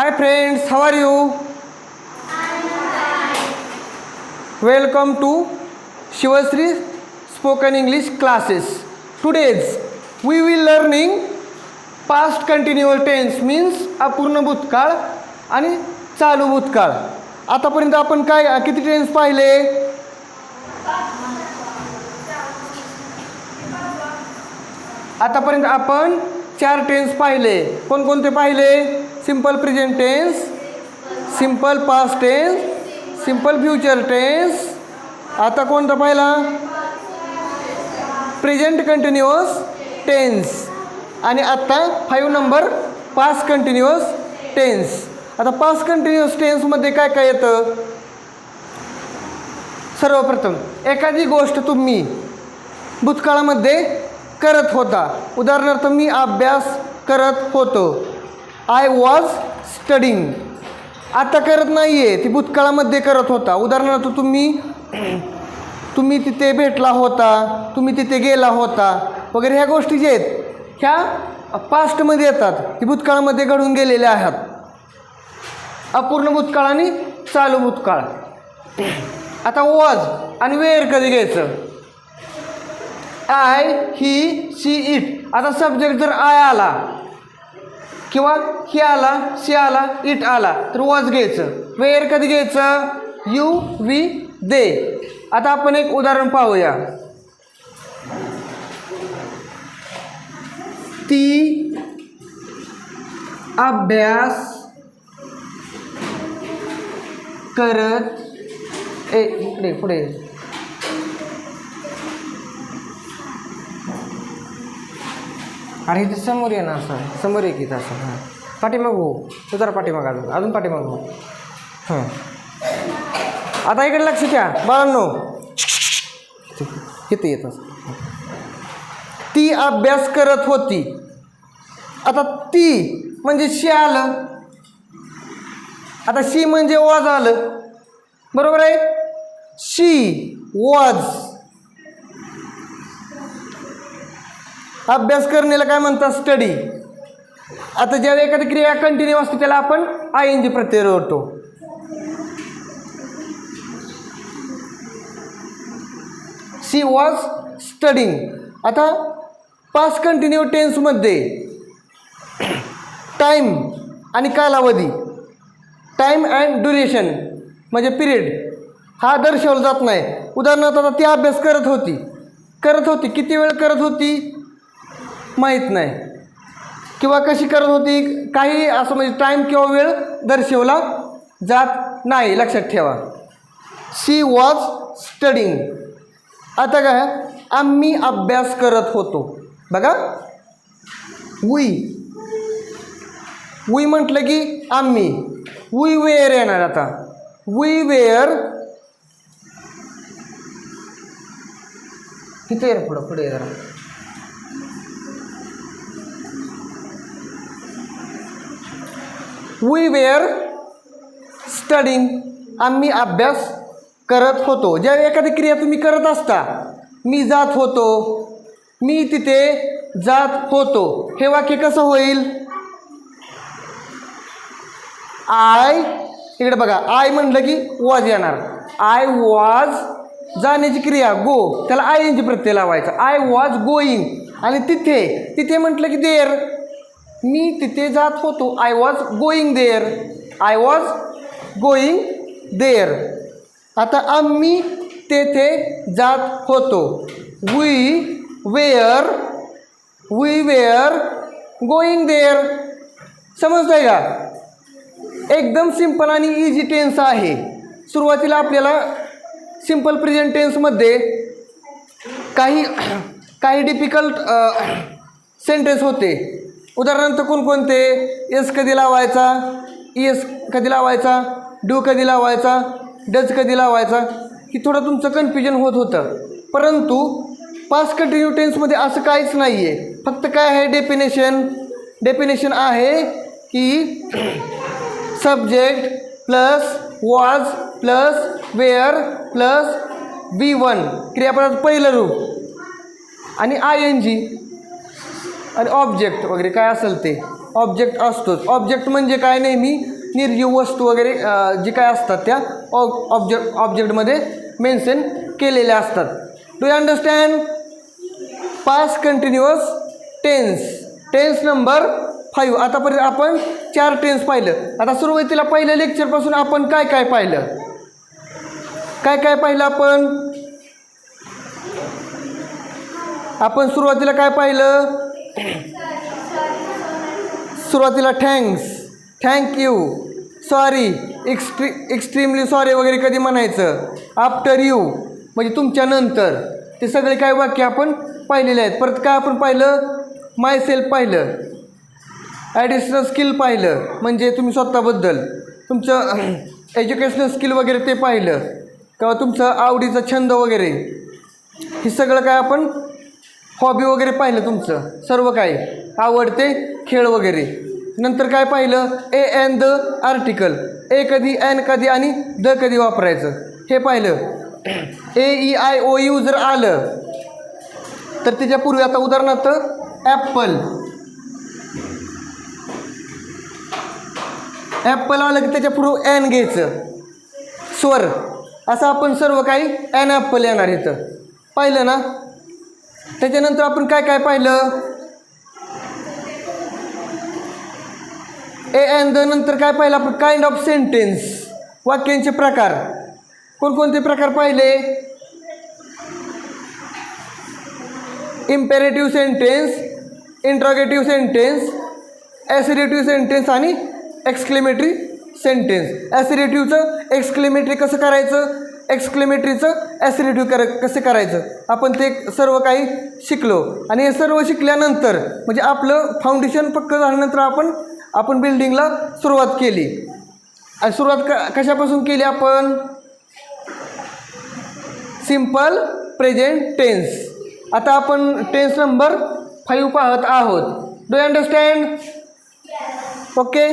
Hi friends how are you welcome to Shivshri spoken English classes today's we we learning past continual tense means अपूर्ण भूतकाळ आणि चालू भूतकाळ आतापर्यंत आपण काय किती टेन्स पाहिले? आतापर्यंत आपण चार टेन्स पाहिले. कोणकोणते पाहिले? Simple present tense simple past tense simple future tense आता कोणता पाहिला? प्रेझेंट कंटिन्युअस टेन्स आणि आत्ता five number pass continuous tense आता पास कंटिन्युअस टेन्समध्ये काय काय येतं? सर्वप्रथम एखादी गोष्ट तुम्ही भूतकाळामध्ये करत होता. उदाहरणार्थ मी अभ्यास करत होतो. आय वॉज स्टडिंग आता करत नाही आहे ती भूतकाळामध्ये करत होता. उदाहरणार्थ तुम्ही तुम्ही तिथे भेटला होता. तुम्ही तिथे गेला होता. वगैरे ह्या गोष्टी ज्या आहेत ह्या पास्टमध्ये येतात. ती भूतकाळामध्ये घडून गेलेल्या आहेत. अपूर्ण भूतकाळ आणि चालू भूतकाळ. आता वॉज आणि वेअर कधी घ्यायचं? आय ही सी इट आता सब्जेक्ट जर आय आला किंवा हे आला सी आला इट आला तर वॉज घ्यायचं. वेअर कधी घ्यायचं? You we they. आता आपण एक उदाहरण पाहूया. ती अभ्यास करत ए इकडे पुढे. अरे इथे समोर ये ना असं समोर ये इथं असं हां. पाठीमाग हो. तू जरा पाठीमाग अजून. अजून पाठीमाग हो. हां. आता इकडे लक्ष द्या. बाळांनो. इथं येत असं. ती अभ्यास करत होती. आता ती म्हणजे शी आलं. आता शी म्हणजे वॉज आलं. बरोबर आहे? She was. अभ्यास करण्याला काय म्हणतात स्टडी आता ज्यावेळी एखादी क्रिया कंटिन्यू असते त्याला आपण आय एन जी प्रत्यय होतो सी वॉज स्टडिंग आता पास कंटिन्यू टेन्समध्ये टाईम आणि कालावधी टाईम अँड ड्युरेशन म्हणजे पिरियड हा दर्शवला जात नाही. उदाहरणार्थ आता ती अभ्यास करत होती. करत होती. किती वेळ करत होती? माहीत नाही. किंवा कशी करत होती काही असं म्हणजे टाईम किंवा वेळ दर्शवला जात नाही लक्षात ठेवा. सी वॉज स्टडिंग आता काय आम्ही अभ्यास करत होतो. बघा. वी वी म्हटलं की आम्ही. वी वेअर येणार आता. वी वेअर किती येणार पुढं पुढे जरा. वी वेअर स्टडिंग आम्ही अभ्यास करत होतो. ज्या एखादी क्रिया तुम्ही करत असता मी जात होतो. मी तिथे जात होतो. हे वाक्य कसं होईल? आय इकडे बघा. आय म्हणलं की वॉज येणार. आय वॉज जाण्याची क्रिया. गो त्याला आय एनची प्रत्यय लावायचा. आय वॉज गोईंग आणि तिथे तिथे म्हटलं की देर मी तिथे जात होतो. I was going there I was going there आता आम्ही तेथे जात होतो. We were we were going there समजतं आहे का? एकदम सिंपल आणि इझी टेन्स आहे. सुरुवातीला आपल्याला सिंपल प्रेझेंट टेन्समध्ये काही काही डिफिकल्ट सेंटेन्स होते. उदाहरणार्थ कोणकोणते एस कधी लावायचा? एस कधी लावायचा? डू कधी लावायचा? डच कधी लावायचा? की थोडं तुमचं कन्फ्युजन होत होतं. परंतु पास कंटिन्यू टेन्समध्ये असं काहीच नाही आहे फक्त काय आहे डेफिनेशन डेफिनेशन आहे की subject plus was plus were plus B one क्रियापदाचं पहिलं रूप. आणि आय एन जी आणि ऑब्जेक्ट वगैरे काय असेल ते? ऑब्जेक्ट असतोच. ऑब्जेक्ट म्हणजे काय नेहमी? निर्जीव वस्तू वगैरे जे जी काय असतात त्या ऑब्जेक्ट ऑब्जेक्टमध्ये मेन्शन केलेल्या असतात. Do you understand pass continuous tense tense number five आतापर्यंत आपण चार टेन्स पाहिलं. आता सुरुवातीला पहिल्या लेक्चरपासून आपण काय काय पाहिलं? काय काय पाहिलं आपण? आपण सुरुवातीला काय पाहिलं? सुरुवातीला thanks. Thank you sorry. एक्स्ट्री extremely sorry वगैरे कधी म्हणायचं? आफ्टर यू म्हणजे तुमच्यानंतर ते सगळे काय वाक्य आपण पाहिलेले आहेत. परत काय आपण पाहिलं? माय सेल्फ पाहिलं. ॲडिशनल स्किल पाहिलं. म्हणजे तुम्ही स्वतःबद्दल. तुमचं एज्युकेशनल स्किल वगैरे ते पाहिलं. किंवा तुमचं आवडीचा छंद वगैरे. हे सगळं काय आपण हॉबी वगैरे पाहिलं तुमचं? सर्व काही? आवडते? खेळ वगैरे? नंतर काय पाहिलं? A an the article a कधी एन कधी आणि द कधी वापरायचं? हे पाहिलं. A E I O U जर आलं तर त्याच्यापूर्वी आता उदाहरणार्थ ॲप्पल ॲप्पल आलं की त्याच्या पुढं एन घ्यायचं. स्वर. असं आपण सर्व काही ॲन ॲप्पल येणार इथं. पाहिलं ना? त्याच्यानंतर आपण काय काय पाहिलं? ए एन द नंतर काय पाहिलं आपण? काइंड ऑफ सेंटेन्स वाक्यांचे प्रकार. कोणकोणते प्रकार पाहिले? Imperative sentence interrogative sentence assertive sentence आणि एक्सक्लेमेटरी सेंटेन्स ॲसिडेटिव्हचं एक्सक्लेमेटरी कसं करायचं? एक्सक्लेमेटरीचं ॲसिरेटिव्ह कर कसं करायचं? आपण ते सर्व काही शिकलो. आणि हे सर्व शिकल्यानंतर म्हणजे आपलं फाउंडेशन पक्क झाल्यानंतर आपण आपण बिल्डिंगला सुरुवात केली. आणि सुरुवात क कशापासून केली आपण? सिंपल प्रेझेंट टेन्स आता आपण टेन्स नंबर फाईव्ह पाहत आहोत. Do understand okay